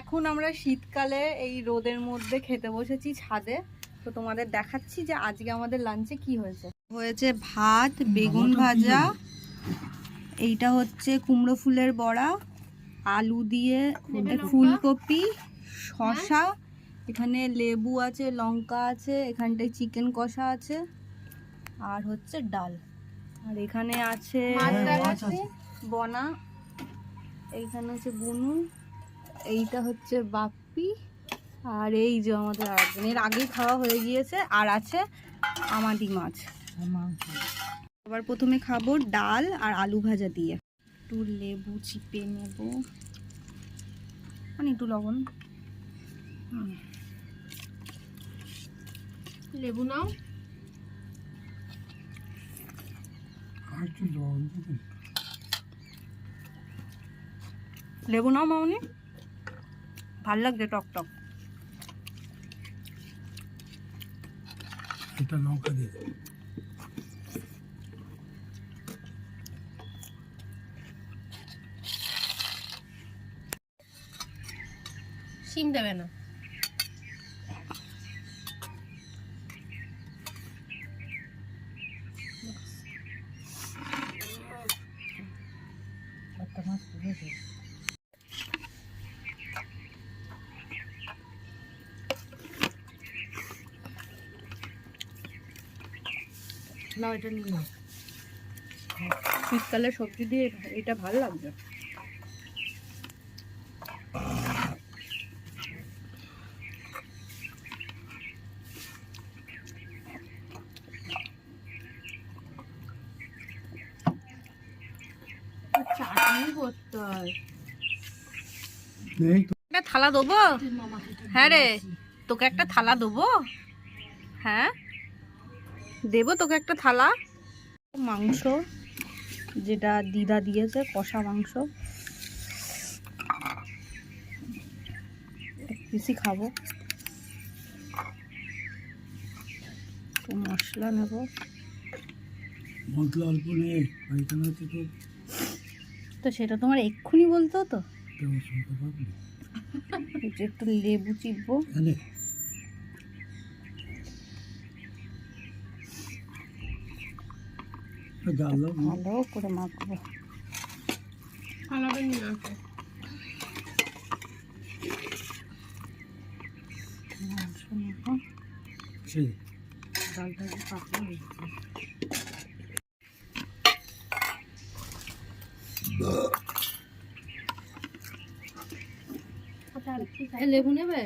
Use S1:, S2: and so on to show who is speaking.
S1: এখন আমরা শীতকালে এই রোদের মধ্যে খেতে বসেছি ছাদে। তো তোমাদের দেখাচ্ছি যে আজকে আমাদের লাঞ্চে কি হয়েছে। হয়েছে ভাত বেগুন ভাজা এইটা হচ্ছে কুমড়ো ফুলের বড়া আলু দিয়ে ফুলকপি শশা এখানে লেবু আছে লঙ্কা আছে এখানটায় চিকেন কষা আছে আর হচ্ছে ডাল। আর এখানে আছে বনা এইখানে হচ্ছে বুনু এইটা হচ্ছে বাপ্পি আর এই যে আমাদের আরেকজন। এর আগেই খাওয়া হয়ে গিয়েছে আর আছে আমাদি মাছ। আবার প্রথমে খাব ডাল আর আলু ভাজা দিয়ে। একটু লেবু চিপে নেব। মানে একটু লবণ।
S2: লেবু নাও।
S1: লেবু নাও মামনি। ভালো লাগছে টক টক।
S3: এটা লঙ্কা দিয়ে
S2: সিম দেবে না। না এটা নিয়ে নাও।
S1: শীতকালে সবজি দিয়ে এটা ভালো লাগছে
S2: চাটনি করতে
S3: নেই তো।
S1: একটা থালা দেবো? হ্যাঁ রে তোকে একটা থালা দেবো? হ্যাঁ? দেবো তোকে একটা থালা। মাংস যেটা দিদা দিয়েছে কষা মাংস। বেশি খাব। মশলা নেব।
S3: মশলা অল্প নেই তো
S1: সেটা তোমার এক্ষুনি বলতো তো একটু লেবু চিপবো
S3: এনে ডাল দাও না।
S1: ভালো করে মাখবো ডালটা পাতলা হয়েছে
S2: লেবু নেবে